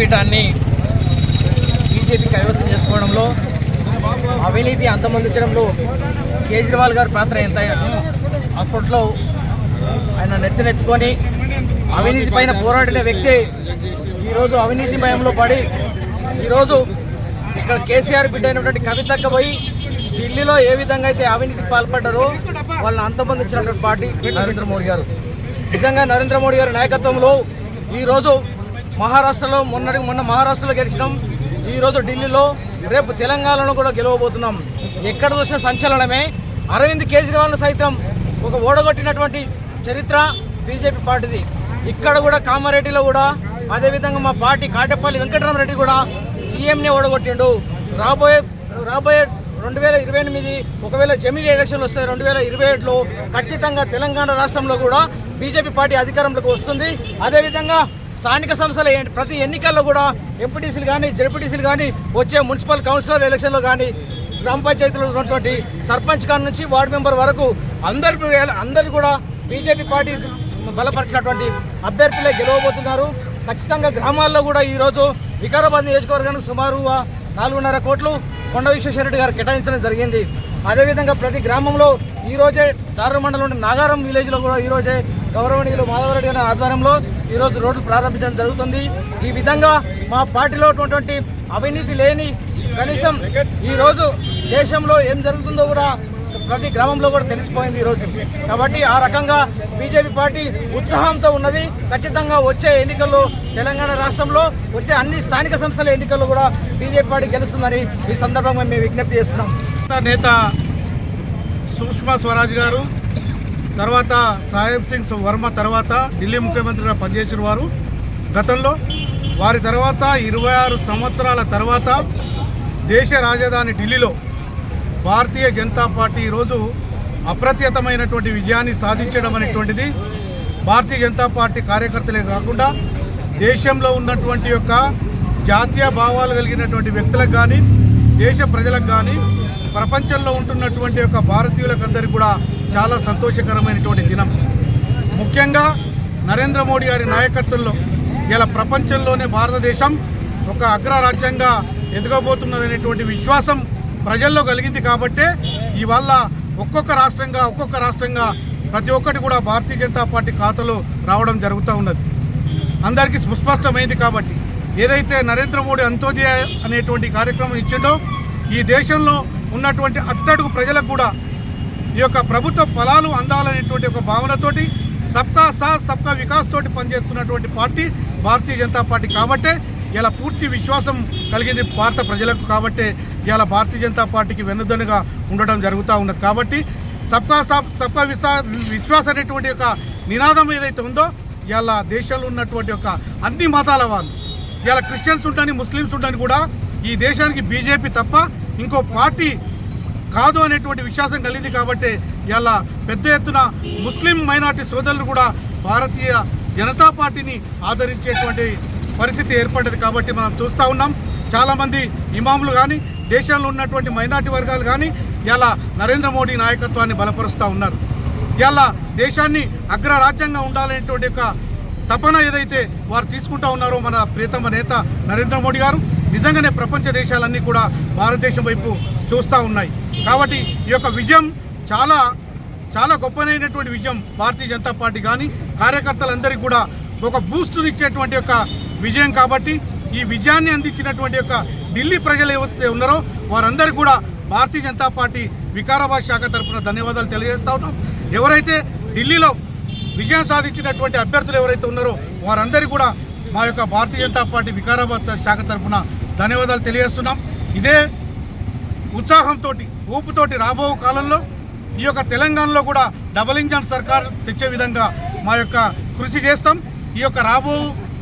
పీఠాన్ని బీజేపీ కైవసం చేసుకోవడంలో అవినీతి అంతమొందించడంలో కేజ్రీవాల్ గారి పాత్ర ఎంత అప్పట్లో ఆయన నెత్తినెత్తుకొని అవినీతి పైన పోరాడిన వ్యక్తి ఈరోజు అవినీతి భయంలో పడి ఈరోజు ఇక్కడ కేసీఆర్ బిడ్డ అయినటువంటి కవితక్క పోయి ఢిల్లీలో ఏ విధంగా అయితే అవినీతికి పాల్పడ్డారో వాళ్ళని అంతమొందించినటువంటి పార్టీ నరేంద్ర మోడీ గారు. నిజంగా నరేంద్ర మోడీ గారి నాయకత్వంలో ఈరోజు మహారాష్ట్రలో మొన్నటి మొన్న మహారాష్ట్రలో గెలిచినాం. ఈరోజు ఢిల్లీలో రేపు తెలంగాణలో కూడా గెలవబోతున్నాం. ఎక్కడ చూసిన సంచలనమే. అరవింద్ కేజ్రీవాల్ సైతం ఒక ఓడగొట్టినటువంటి చరిత్ర బీజేపీ పార్టీది. ఇక్కడ కూడా కామారెడ్డిలో కూడా అదేవిధంగా మా పార్టీ కాటేపల్లి వెంకటరామరెడ్డి కూడా సీఎంనే ఓడగొట్టిండు. రాబోయే రాబోయే రెండు వేల ఇరవై ఎనిమిది ఒకవేళ జమిలీ ఎలక్షన్లు వస్తాయి రెండు వేల ఇరవై ఏడులో ఖచ్చితంగా తెలంగాణ రాష్ట్రంలో కూడా బీజేపీ పార్టీ అధికారంలోకి వస్తుంది. అదేవిధంగా స్థానిక సంస్థల ఏంటి ప్రతి ఎన్నికల్లో కూడా ఎంపీటీసీలు కానీ జడ్పీటీసీలు కానీ వచ్చే మున్సిపల్ కౌన్సిలర్ ఎలక్షన్లో కానీ గ్రామ పంచాయతీలో ఉన్నటువంటి సర్పంచ్ కాడ నుంచి వార్డు మెంబర్ వరకు అందరి అందరు కూడా బీజేపీ పార్టీ బలపరిచినటువంటి అభ్యర్థులే గెలవబోతున్నారు. ఖచ్చితంగా గ్రామాల్లో కూడా ఈరోజు వికారాబాద్ నియోజకవర్గానికి సుమారు నాలుగున్నర కోట్లు కొండ విశ్వేశ్వరరెడ్డి గారు కేటాయించడం జరిగింది. అదేవిధంగా ప్రతి గ్రామంలో ఈరోజే దారు మండలం నాగారం విలేజ్లో కూడా ఈరోజే గౌరవనీయులు మాధవరెడ్డి గారి ఆధ్వర్యంలో ఈరోజు రోడ్లు ప్రారంభించడం జరుగుతుంది. ఈ విధంగా మా పార్టీలో ఉన్నటువంటి అవినీతి లేని కనీసం ఈరోజు దేశంలో ఏం జరుగుతుందో కూడా ప్రతి గ్రామంలో కూడా తెలిసిపోయింది ఈరోజు. కాబట్టి ఆ రకంగా బీజేపీ పార్టీ ఉత్సాహంతో ఉన్నది. ఖచ్చితంగా వచ్చే ఎన్నికల్లో తెలంగాణ రాష్ట్రంలో వచ్చే అన్ని స్థానిక సంస్థల ఎన్నికల్లో కూడా బీజేపీ పార్టీ గెలుస్తుందని ఈ సందర్భంగా మేము విజ్ఞప్తి చేస్తున్నాం. నేత సుష్మా స్వరాజ్ గారు తర్వాత సాహెబ్ సింగ్ వర్మ తర్వాత ఢిల్లీ ముఖ్యమంత్రిగా పనిచేసిన వారు. గతంలో వారి తర్వాత ఇరవై ఆరు సంవత్సరాల తర్వాత దేశ రాజధాని ఢిల్లీలో భారతీయ జనతా పార్టీ ఈరోజు అప్రత్యతమైనటువంటి విజయాన్ని సాధించడం అనేటువంటిది భారతీయ జనతా పార్టీ కార్యకర్తలే కాకుండా దేశంలో ఉన్నటువంటి యొక్క జాతీయ భావాలు కలిగినటువంటి వ్యక్తులకు కానీ దేశ ప్రజలకు కానీ ప్రపంచంలో ఉంటున్నటువంటి యొక్క భారతీయులకు అందరికీ కూడా చాలా సంతోషకరమైనటువంటి దినం. ముఖ్యంగా నరేంద్ర మోడీ గారి నాయకత్వంలో ఇలా ప్రపంచంలోనే భారతదేశం ఒక అగ్రరాజ్యంగా ఎదగబోతున్నదనేటువంటి విశ్వాసం ప్రజల్లో కలిగింది కాబట్టే ఇవాళ ఒక్కొక్క రాష్ట్రంగా ఒక్కొక్క రాష్ట్రంగా ప్రతి ఒక్కటి కూడా భారతీయ జనతా పార్టీ ఖాతాలో రావడం జరుగుతూ ఉన్నది. అందరికీ సుస్పష్టమైంది కాబట్టి ఏదైతే నరేంద్ర మోడీ అంత్యోదయ అనేటువంటి కార్యక్రమం ఇచ్చిండో ఈ దేశంలో ఉన్నటువంటి అట్టడుగు ప్రజలకు కూడా ఈ యొక్క ప్రభుత్వ ఫలాలు అందాలనేటువంటి ఒక భావనతోటి సబ్కా సాత్ సబ్కా వికాస్ తోటి పనిచేస్తున్నటువంటి పార్టీ భారతీయ జనతా పార్టీ కాబట్టే ఇలా పూర్తి విశ్వాసం కలిగింది భారత ప్రజలకు కాబట్టే ఇలా భారతీయ జనతా పార్టీకి వెన్నుదన్నుగా ఉండడం జరుగుతూ ఉన్నది. కాబట్టి సబ్కా సాబ్ సబ్కా విశ్వా విశ్వాస్ అనేటువంటి ఒక నినాదం ఏదైతే ఉందో ఇలా దేశంలో ఉన్నటువంటి ఒక అన్ని మతాల వాళ్ళు ఇలా క్రిస్టియన్స్ ఉంటాని ముస్లిమ్స్ ఉంటాని కూడా ఈ దేశానికి బీజేపీ తప్ప ఇంకో పార్టీ కాదు అనేటువంటి విశ్వాసం కలిగింది కాబట్టి ఇలా పెద్ద ఎత్తున ముస్లిం మైనార్టీ సోదరులు కూడా భారతీయ జనతా పార్టీని ఆదరించేటువంటి పరిస్థితి ఏర్పడ్డది కాబట్టి మనం చూస్తూ ఉన్నాం. చాలామంది ఇమాములు కానీ దేశంలో ఉన్నటువంటి మైనార్టీ వర్గాలు కానీ ఇలా నరేంద్ర మోడీ నాయకత్వాన్ని బలపరుస్తూ ఉన్నారు. ఇలా దేశాన్ని అగ్రరాజ్యంగా ఉండాలనేటువంటి యొక్క తపన ఏదైతే వారు తీసుకుంటా ఉన్నారో మన ప్రియతమ నేత నరేంద్ర మోడీ గారు నిజంగానే ప్రపంచ దేశాలన్నీ కూడా భారతదేశం వైపు చూస్తూ ఉన్నాయి. కాబట్టి ఈ యొక్క విజయం చాలా చాలా గొప్పనైనటువంటి విజయం భారతీయ జనతా పార్టీ కానీ కార్యకర్తలందరికీ కూడా ఒక బూస్టునిచ్చేటువంటి యొక్క విజయం కాబట్టి ఈ విజయాన్ని అందించినటువంటి యొక్క ఢిల్లీ ప్రజలు ఎవరైతే ఉన్నారో వారందరికీ కూడా భారతీయ జనతా పార్టీ వికారాబాద్ శాఖ తరఫున ధన్యవాదాలు తెలియజేస్తూ ఉన్నాం. ఎవరైతే ఢిల్లీలో విజయం సాధించినటువంటి అభ్యర్థులు ఎవరైతే ఉన్నారో వారందరికీ కూడా మా యొక్క భారతీయ జనతా పార్టీ వికారాబాద్ శాఖ తరఫున ధన్యవాదాలు తెలియజేస్తున్నాం. ఇదే ఉత్సాహంతో ఊపుతోటి రాబో కాలంలో ఈ యొక్క తెలంగాణలో కూడా డబల్ ఇంజన్ సర్కార్ తెచ్చే విధంగా మా యొక్క కృషి చేస్తాం. ఈ యొక్క రాబో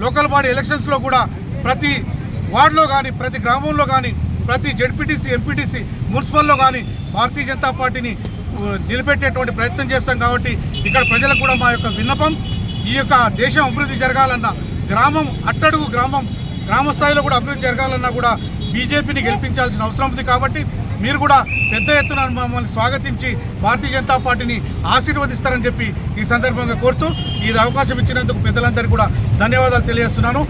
లోకల్ బాడీ ఎలక్షన్స్లో కూడా ప్రతి వార్డులో కానీ ప్రతి గ్రామంలో కానీ ప్రతి జెడ్పీటీసీ ఎంపీటీసీ మున్సిపల్లో కానీ భారతీయ జనతా పార్టీని నిలబెట్టేటువంటి ప్రయత్నం చేస్తాం కాబట్టి ఇక్కడ ప్రజలకు కూడా మా యొక్క విన్నపం ఈ యొక్క దేశం అభివృద్ధి జరగాలన్నా గ్రామం అట్టడుగు గ్రామం గ్రామ స్థాయిలో కూడా అభివృద్ధి జరగాలన్నా కూడా బీజేపీని గెలిపించాల్సిన అవసరం ఉంది కాబట్టి మీరు కూడా పెద్ద ఎత్తున మమ్మల్ని స్వాగతించి భారతీయ జనతా పార్టీని ఆశీర్వదిస్తారని చెప్పి ఈ సందర్భంగా కోరుతూ ఇది అవకాశం ఇచ్చినందుకు పెద్దలందరికీ కూడా ధన్యవాదాలు తెలియజేస్తున్నాను.